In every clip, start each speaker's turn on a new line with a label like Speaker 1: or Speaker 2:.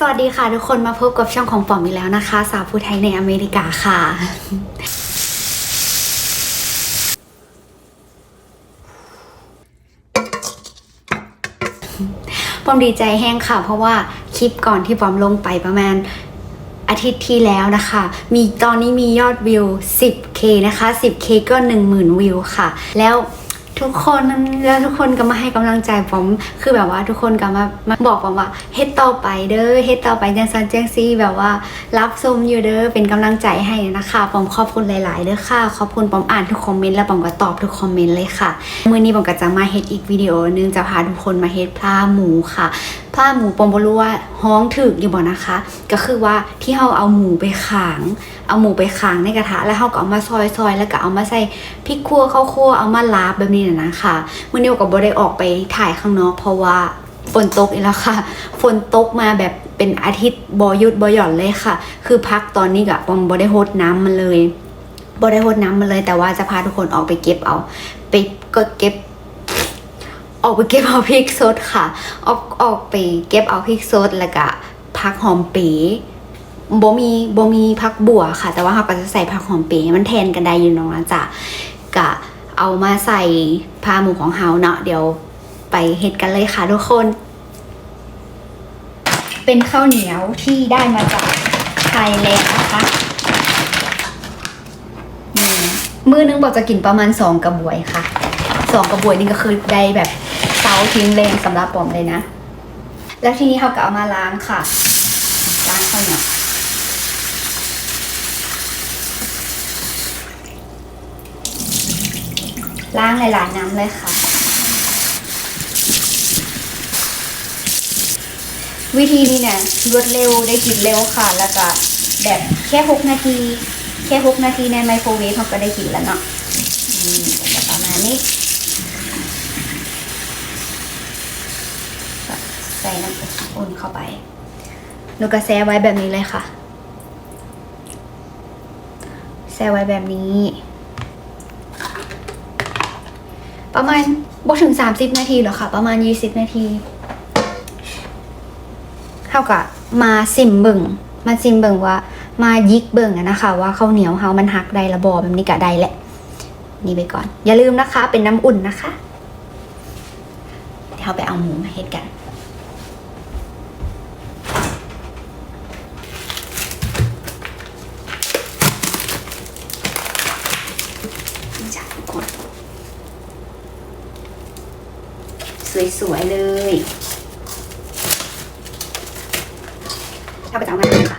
Speaker 1: สวัสดีค่ะทุกคนมาพบกับช่องของปอมอีกแล้วนะคะ สาวผู้ไทยในอเมริกาค่ะปอมดีใจแห้งค่ะ เพราะว่าคลิปก่อนที่ปอมลงไปประมาณอาทิตย์ที่แล้วนะคะ มีตอนนี้มียอดวิว 10k นะคะ 10k ก็ 10,000 วิวค่ะ แล้ว ทุกคนแล้วทุกคนก็มาให้กำลังใจผมคือแบบว่าทุกคนก็มามาบอกผมว่าเฮ็ดต่อไปเด้อเฮ็ดต่อไปจังซันแจ้งซี่แบบว่า รับชมอยู่เด้อเป็นกำลังใจให้นะคะผมขอบคุณหลาย ๆเด้อค่ะขอบคุณผมอ่านทุกคอมเมนต์แล้วผมก็ตอบทุกคอมเมนต์เลยค่ะมื้อนี้ผมก็จะมาเฮ็ดอีกวิดีโอนึงจะพาทุกคนมาเฮ็ดพลาหมูค่ะ พลาหมูปมบรู้ว่าฮ้องถึกอยู่บ่นะคะ ก็คือว่าที่เฮาเอาหมูไปขาง เอาหมูไปขางในกระทะ แล้วเขาก็เอามาซอยซอยแล้วก็เอามาใส่พริกคั่วข้าวคั่วเอามาลาบแบบนี้นะนะคะมื่อนี้ก็บ่ได้ออกไปถ่ายข้างนอกเพราะว่าฝนตกอีกแล้วค่ะ ฝนตกมาแบบเป็นอาทิตย์บอยุดบอหย่อนเลยค่ะ คือพักตอนนี้กับปอมบ่ได้โฮดน้ำมันเลยบ่ได้โฮดน้ำมันเลย แต่ว่าจะพาทุกคนออกไปเก็บเอา ไปก็เก็บ ออกไปเก็บเอาพริกสดค่ะ ออกออกไปเก็บเอาพริกสดแล้วก็พักหอมปีบ่มีบ่มีผักบัวค่ะ แต่ว่าเราก็จะใส่ผักหอมเป๋มันแทนกันได้อยู่เน้องนะจ๊ะกะเอามาใส่พาหมูของเฮาเนาะเดี๋ยวไปเฮ็ดกันเลยค่ะทุกคน เป็นข้าวเหนียวที่ได้มาจากไทยแลนด์นะคะมือนึงบอกจะกินประมาณสองกระบวยค่ะสองกระบวยนี่ก็คือได้แบบ เซาทิ้งแรงสำหรับปอมเลยนะ แล้วทีนี้เขาก็เอามาล้างค่ะล้างข้าวเหนียวล้างหลายๆน้ำเลยค่ะ วิธีนี้เนี่ยรวดเร็วได้กินเร็วค่ะ แล้วก็แบบแค่หกนาที แค่หกนาทีในไมโครเวฟเขาก็ได้กินแล้วเนาะประมาณนี้ก็ ใส่น้ำอุ่นเข้าไปแล้วก็แช่ไว้แบบนี้เลยค่ะแช่ไว้แบบนี้ ประมาณบ่ถึง30นาทีหรอค่ะ ประมาณ20นาที เท่ากับมาซิมเบิงมาซิมเบิงว่ามายิกเบิงอะนะคะ ว่าข้าวเหนียวเฮามันหักได้ระบอแบบนี้กะได้แหละ นี่ไปก่อน อย่าลืมนะคะ เป็นน้ำอุ่นนะคะเดี๋ยวเราไปเอาหมูมาเฮ็ดกันจ้ะทุกคน สวยๆเลยถ้าไปจะเอามาค่ะ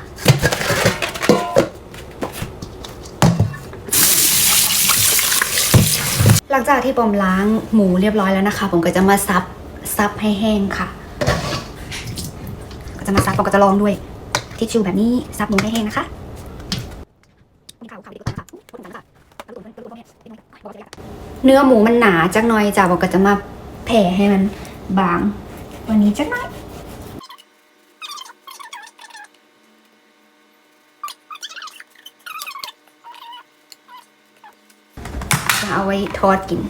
Speaker 1: หลังจากที่ปอมล้างหมูเรียบร้อยแล้วนะคะ ผมก็จะมาซับซับให้แห้งค่ะ ก็จะมาซับผมก็จะลองด้วยทิชชู่แบบนี้ซับหมูให้แห้งนะคะเนื้อหมูมันหนาจักหน่อยจ้ะผมก็จะมา แผ่ให้มันบางวันนี้จักหน่อยจะเอาไว้ทอดกิน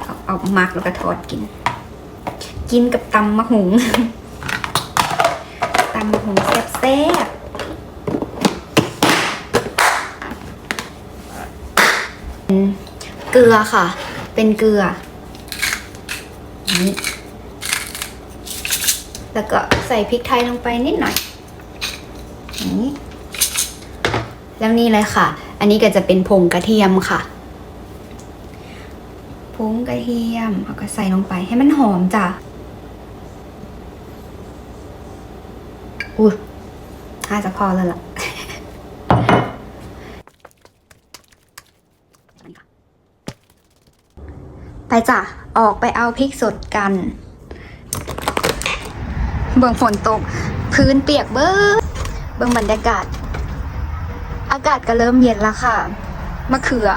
Speaker 1: เอาเอาหมักแล้วก็ทอดกิน กินกับตำมะหุงตำมะหุงแซ่บๆเกลือค่ะ เป็นเกลือ นี่แล้วก็ใส่พริกไทยลงไปนิดหน่อยอย่างนี้แล้วนี่เลยค่ะ อันนี้ก็จะเป็นผงกระเทียมค่ะ ผงกระเทียมเอาก็ใส่ลงไปให้มันหอมจ้ะอุ้ยน่าจะพอแล้วล่ะ จ้ะ ออกไปเอาพริกสดกัน เบื้องฝนตก พื้นเปียกเบิ้งเบื้องบรรยากาศ อากาศก็เริ่มเย็นแล้วค่ะ มะเขือ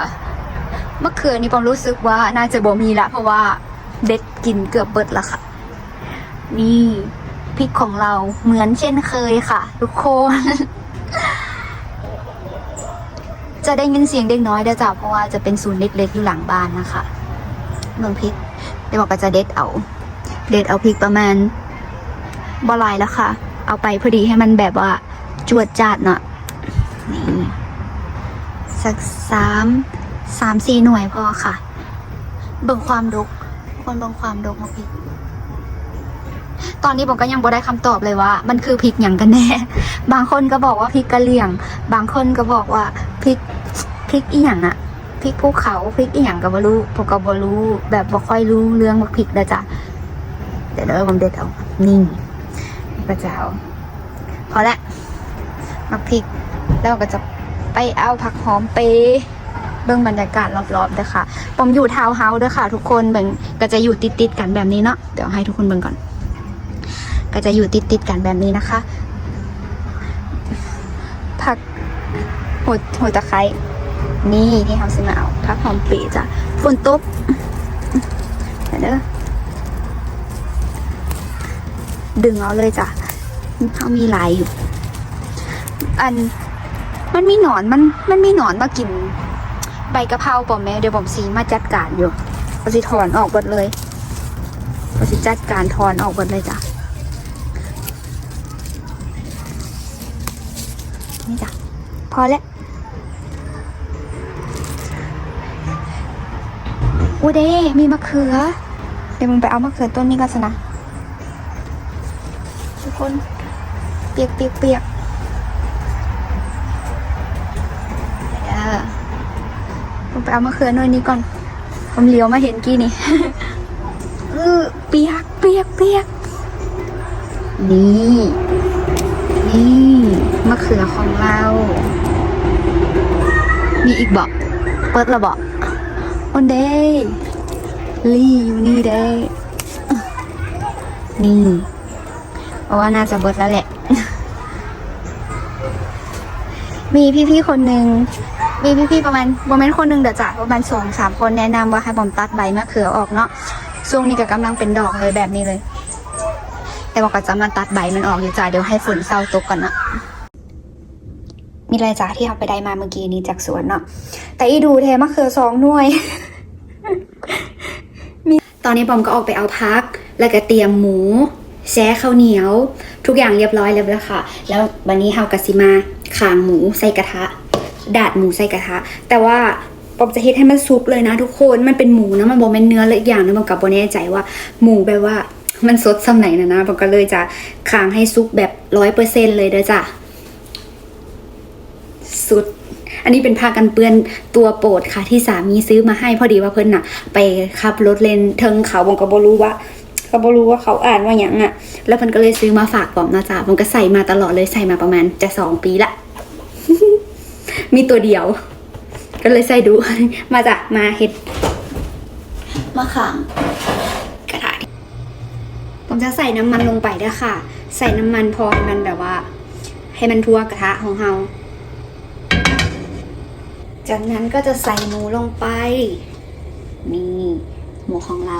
Speaker 1: มะเขือนี่ผมรู้สึกว่าน่าจะบ่มีละ เพราะว่าเด็ดกินเกือบเบิดละค่ะ นี่พริกของเราเหมือนเช่นเคยค่ะ ทุกคน จะได้ยินเสียงเด็กน้อยเด้อจ้ะเพราะว่าจะเป็นศูนย์เล็กๆอยู่หลังบ้านนะคะ เมืองพริกเดี๋ยวบอกก็จะเด็ดเอา เด็ดเอาพริกประมาณบหลายแล้วค่ะ เอาไปพอดีให้มันแบบว่าจวดจัดเนาะนี่สักสามสามสี่หน่วยพอค่ะ เบิ่งความดกคนเบิ่งความดกของพริก ตอนนี้ผมก็ยังบ่ได้คำตอบเลยว่า มันคือพริกอย่างกันแน่ บางคนก็บอกว่าพริกกะเหรี่ยง บางคนก็บอกว่าพริกพริกอีหยังอะ พริกภูเขาพริกอีหยังก็บ่รู้ผมก็บ่รู้แบบบ่ค่อยรู้เรื่องว่าพริกนะจ๊ะเดี๋ยวเดี๋ยวผมเด็ดเอานี่พระเจ้าพอละมักพริกแล้วก็จะไปเอาผักหอมไปเบิ่งบรรยากาศรอบๆเด้ค่ะ ผมอยู่ทาวน์เฮาส์เด้อค่ะ ทุกคนเบิ่งก็จะอยู่ติดๆกันแบบนี้เนาะเดี๋ยวให้ทุกคนเบิ่งก่อน ก็จะอยู่ติดๆกันแบบนี้นะคะ ผักหัวหัวตะไคร้ นี่ที่เขาซื้อมาเอาผักหอมปีจ้ะฝนตกเดี๋ยวเด้อดึงเอาเลยจ้ะเขามีลายอยู่ อันมันมีหนอนมันมันมีหนอนมากิน ใบกะเพราปอมแม่เดี๋ยวผมซีมาจัดการอยู่ผมสิถอนออกหมดเลยผมสิจัดการถอนออกหมดเลยจ้ะนี่จ้ะพอแล้ว อูเดมีมะเขือ เดี๋ยวมึงไปเอามะเขือต้นนี้กันสนะ ทุกคน เปียกเปียกเปียกเดี๋ยวผมไปเอามะเขือหน่อยนี้ก่อน ผมเลี้ยวมาเห็นกี้นี่เออเปียกเปียกเปียก นี่ นี่มะเขือของเรา มีอีกบอก เปิดระบอก วันเดย์ลี่อยู่นี่เด้นี่ เพราะว่าน่าจะเบิดแล้วแหละ มีพี่ๆคนหนึ่ง มีพี่ๆประมาณโมเมนต์คนหนึ่งเดี๋ยวจะประมาณสองสามคนแนะนำว่าให้ผมตัดใบมะเขือออกเนาะช่วงนี้ก็กำลังเป็นดอกเลยแบบนี้เลย แต่บอกก็จะมาตัดใบมันออกอยู่จ้าเดี๋ยวให้ฝนเศร้าตกก่อนนะ มีอะไรจ้าที่เขาไปได้มาเมื่อกี้นี้จากสวนเนาะแต่อีดูเทมะเขือสองหน่วยตอนนี้ปอมก็ออกไปเอาพัก แล้วก็เตรียมหมูแช่ข้าวเหนียว ทุกอย่างเรียบร้อยแล้วแล้วค่ะ แล้ววันนี้เฮากะสิมาขางหมูใส่กระทะ ดาดหมูใส่กระทะ แต่ว่าปอมจะเฮ็ดให้มันซุกเลยนะทุกคนมันเป็นหมูนะมันบอกเป็นเนื้อเลยอีกอย่างนึงปอมกับโบแน่ใจว่าหมูแบบว่ามันสดสำไหนนะนะปอมก็เลยจะขางให้ซุกแบบร้อยเปอร์เซ็นเลยเด้อจ้ะ สุด อันนี้เป็นผ้ากันเปื้อนตัวโปรดค่ะ ที่สามีซื้อมาให้พอดีว่าเพิ่นน่ะ ไปขับรถเลนเทิงเขาผมก็บ่รู้ว่าก็บ่รู้ว่าเขาอ่านว่าหยังอะ แล้วเพิ่นก็เลยซื้อมาฝากผมนะจ๊ะผมก็ใส่มาตลอดเลยใส่มาประมาณจะสองปีละ มีตัวเดียว ก็เลยใส่ดู มาจ้ะมาเฮ็ดมาขังกระถางผมจะใส่น้ำมันลงไปด้วยค่ะ ใส่น้ำมันพอให้มันแบบว่า ให้มันทั่วกระทะของเรา จากนั้นก็จะใส่หมูลงไป นี่ หมูของเรา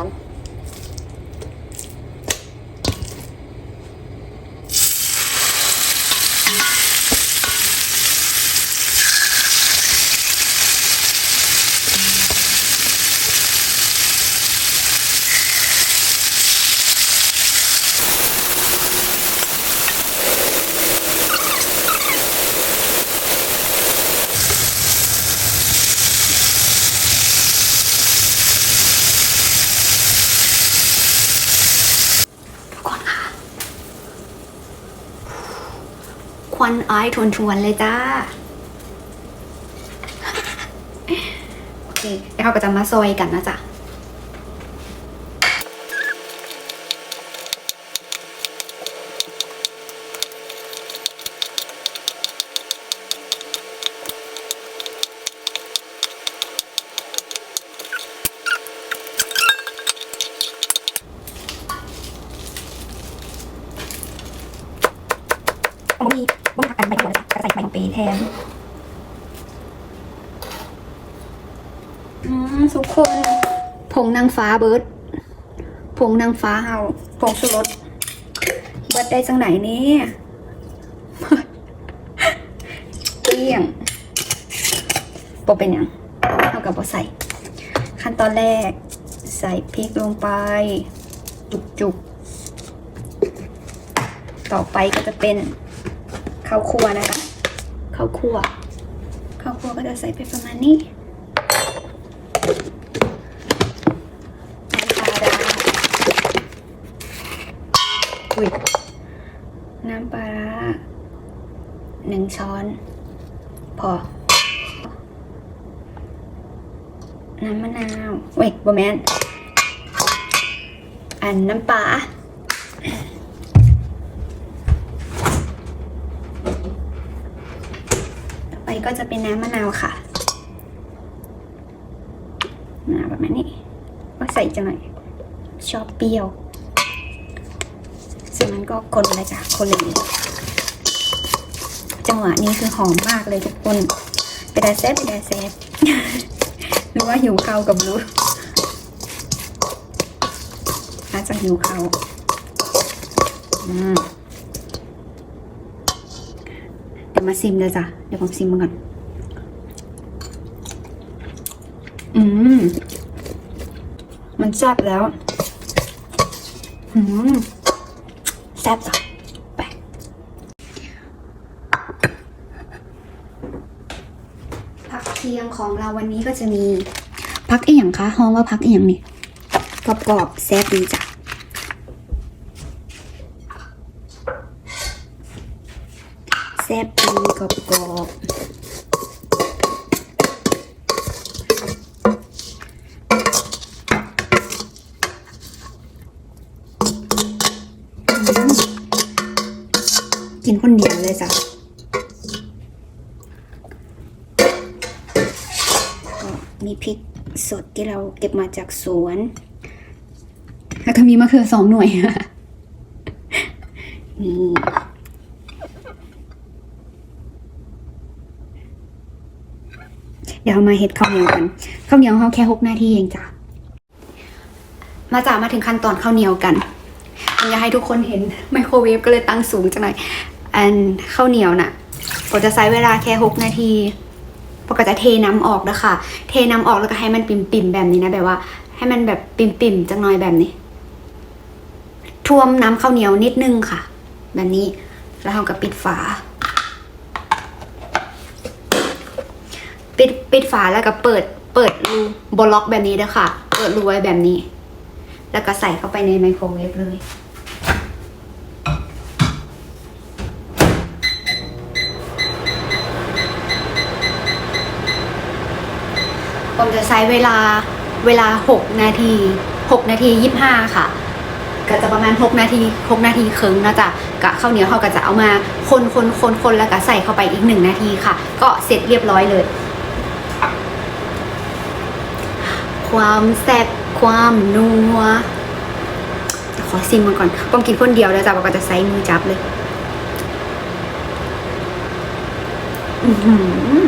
Speaker 1: ควันไอายทวนๆเลยจ้า โอเคแล้วเราก็จะมาซอยกันนะจ๊ะ ผมมีบ้งผักกันใบหัวเลยจ้ะ จะใส่ใบของเปแทนอืมทุกคน ผงนางฟ้าเบิร์ดผงนางฟ้าเฮาผงชูรสเบิร์ดได้จังไหนเนี่ยเกลี้ยงปเป็นหยังเท่ากับบ่ใส่ ขั้นตอนแรก ใส่พริกลงไป จุกๆ ต่อไปก็จะเป็นข้าวคั่วนะคะ ข้าวคั่วข้าวคั่วก็จะใส่ไปประมาณนี้น้ำปลาร้าอุ้ยน้ำปลาร้าหนึ่งช้อน พอ น้ำมะนาวเว้ยบแมนอันน้ำปลา ก็จะเป็นน้ำมะนาวค่ะนาวประมาณนี้ก็ใส่จังหน่อย ชอบเปรี้ยวจากนั้นก็คนเลยจ้ะคนเลยจังหวะนี้คือหอมมากเลยทุกคนไปดาแซ่บไปดาแซ่บหรือว่าหิวข้าวกับรู้อาจจะหิวข้าวอืมเดี๋ ยวมาซิมเลยจ้ะ เดี๋ยวผมซิมมาก่อน อืม มันแซ่บแล้ว อืม แซ่บจ้ะไป ผักเคียงของเราวันนี้ก็จะมีพักอียงคะห้องว่าพักอียงนี่ กรอบๆแซ่บดีจ้ะ มีพริกสดที่เราเก็บมาจากสวน แล้วก็มีมะเขือสองหน่วยนี่เดี๋ยวเรามาเฮ็ดข้าวเหนียวกันข้าวเหนียวเขาแค่หกนาทีเองจ้ะมาจากมาถึงขั้นตอนข้าวเหนียวกันอยากให้ทุกคนเห็นไมโครเวฟก็เลยตั้งสูงจังหน่อยอันข้าวเหนียวน่ะก็จะใช้เวลาแค่หกนาที ปกติเทน้ำออกนะคะ เทน้ำออกแล้วก็ให้มันปิ่มๆแบบนี้นะแบบว่า ให้มันแบบปิ่มๆจังหน่อยแบบนี้ท่วมน้ำข้าวเหนียวนิดนึงค่ะ แบบนี้แล้วเราก็ปิดฝา ปิดปิดฝาแล้วก็เปิดเปิดรูบล็อกแบบนี้ด้วยค่ะ เปิดรูไว้แบบนี้ แล้วก็ใส่เข้าไปในไมโครเวฟเลย มจะใช้เวลาเวลา 6 นาที 6 นาที 25 ค่ะ ก็จะประมาณ 6 นาที 6 นาทีครึ่งนะจ๊ะกะข้าวเหนียวเขาก็จะเอามาคนคนคนคนแล้วก็ใส่เข้าไปอีก 1 นาทีค่ะ ก็เสร็จเรียบร้อยเลย ความแซ่บความนัวขอซิมมันก่อนผมกินคนเดียวแล้วจ้ะบอกว่าจะใส่มือจับเลย อือหือ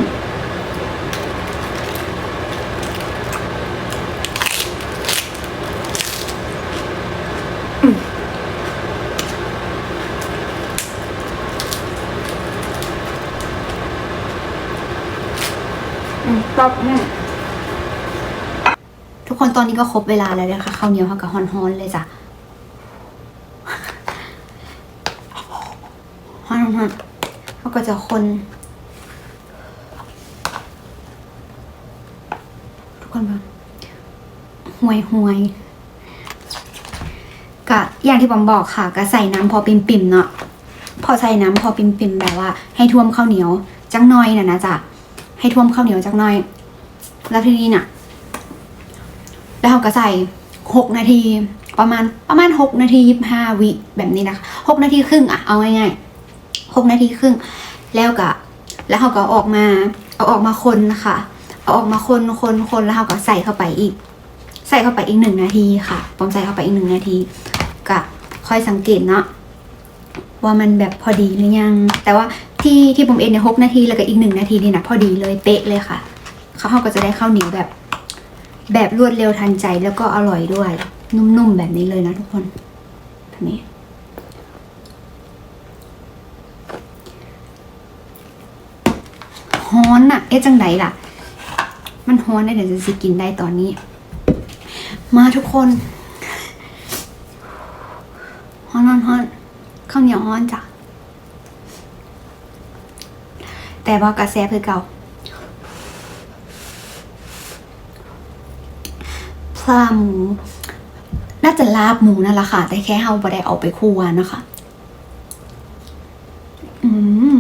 Speaker 1: มกรอบแน่ทุกคนต อนนี้ก็ครบเวลาแล้วนะคะข้าวเหนียวเขากับฮอนๆเลยจ้ะฮอนๆเขาก็จะคน ทุกคนแบบห่วยห่วยกะอย่างที่ผมบอกค่ะก็ใส่น้ำพอปิ่มๆเนาะพอใส่น้ำพอปิ่มๆแบบว่า ให้ท่วมข้าวเหนียวจังน้อยน่ะนะจ๊ะให้ท่วมข้าวเหนียวจักหน่อย แล้วทีนี้น่ะ แล้วเราก็ใส่หกนาที ประมาณประมาณหกนาทียี่ห้าวิแบบนี้นะคะหกนาทีครึ่งอะเอาง่ายๆหกนาทีครึ่ง แล้วก็แล้วเขาก็ออกมาเอาออกมาคนนะคะเอาออกมาคนคนคนแล้วเขาก็ใส่เข้าไปอีก ใส่เข้าไปอีกหนึ่งนาทีค่ะผมใส่เข้าไปอีกหนึ่งนาทีก็ค่อยสังเกตเนาะว่ามันแบบพอดีหรือยัง แต่ว่าที่ที่ผมเอ็นเนี่ยหกนาทีแล้วก็อีกหนึ่งนาทีนี่นะพอดีเลยเป๊ะเลยค่ะเขาเขาก็จะได้ข้าวเหนียวแบบ แบบรวดเร็วทันใจแล้วก็อร่อยด้วย นุ่มๆแบบนี้เลยนะทุกคนแบบนี้ฮ้อนอะเอ๊ะจังไดล่ะ มันฮ้อนนะเดี๋ยวจะสิกินได้ตอนนี้ มาทุกคนฮ้อนฮ้อนฮ้อนข้าวเหนียวฮ้อนจ้ะแต่ว่ากระแสคือเก่า คลาหมูน่าจะลาบหมูนั่นแหละค่ะ แต่แค่เฮาบ่ได้เอาไปคั่วนะคะ อืม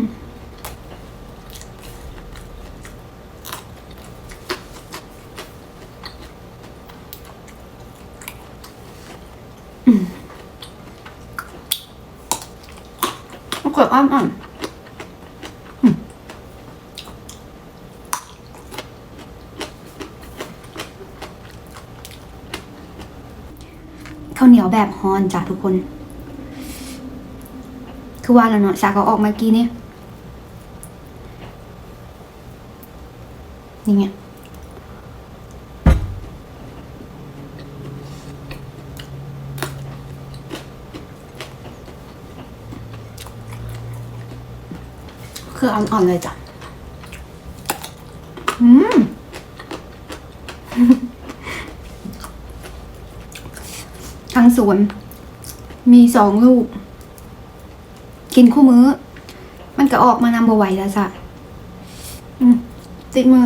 Speaker 1: มะเขืออ้อมอ่อนอืม ข้าวเหนียวแบบฮอนจ้ะทุกคน คือว่าแล้วเนาะชาก็ออกมากี้นี่นี่ไงคืออ่อนๆเลยจ้ะ อืม ทั้งสวน มีสองลูก กินคู่มื้อ มันก็ออกมานำบไหวแล้วจ้ะติดมือ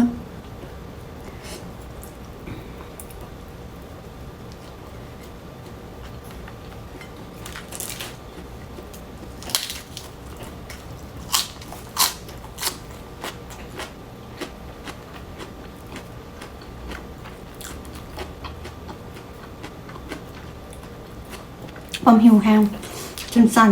Speaker 1: ความหิวแห้ งจนสั่น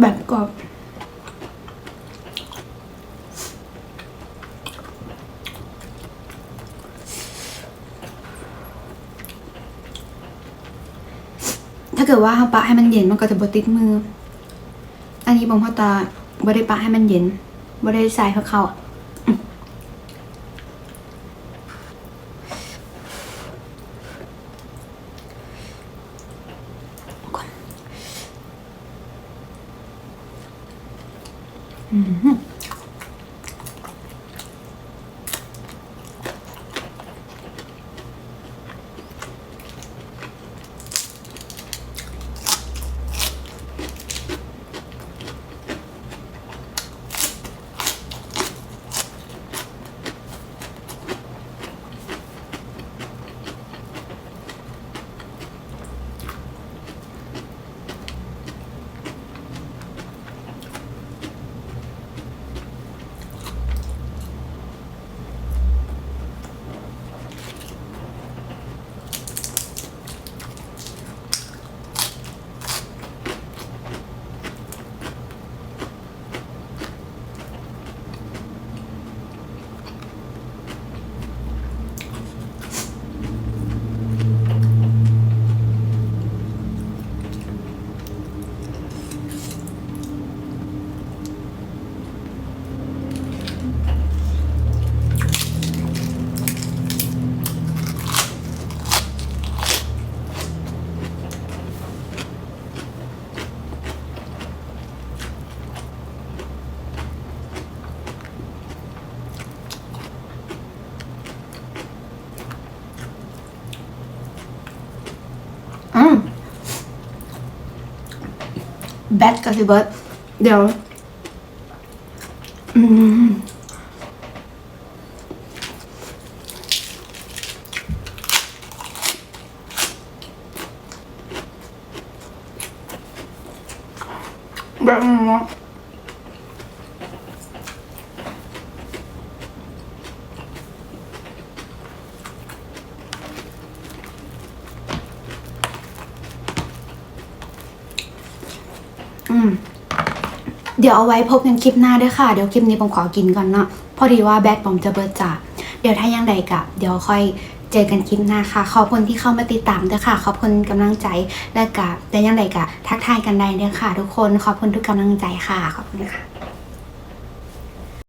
Speaker 1: แบบกรอบ ถ้าเกิดว่าเราปะให้มันเย็นมันก็จะบติดมือ อันนี้บองพ่อตาบ่ได้ปะให้มันเย็นบ่ได้ใส่เพื่อเขาอะอืมอืมอืม แบทกับสิเบิร์ดเดี๋ยวอืมแบบนี้เนาะอืม เดี๋ยวเอาไว้พบกันคลิปหน้าด้วยค่ะ เดี๋ยวคลิปนี้ผมขอกินก่อนเนาะ พอดีว่าแบตผมจะเบิดจ่าเดี๋ยวถ้ายังใดกะ เดี๋ยวค่อยเจอกันคลิปหน้าค่ะ ขอบคุณที่เข้ามาติดตามด้วยค่ะ ขอบคุณกำลังใจและกะแต่ยังใดกะ ทักทายกันได้ด้วยค่ะ ทุกคน ขอบคุณทุกกำลังใจค่ะ ขอบคุณค่ะ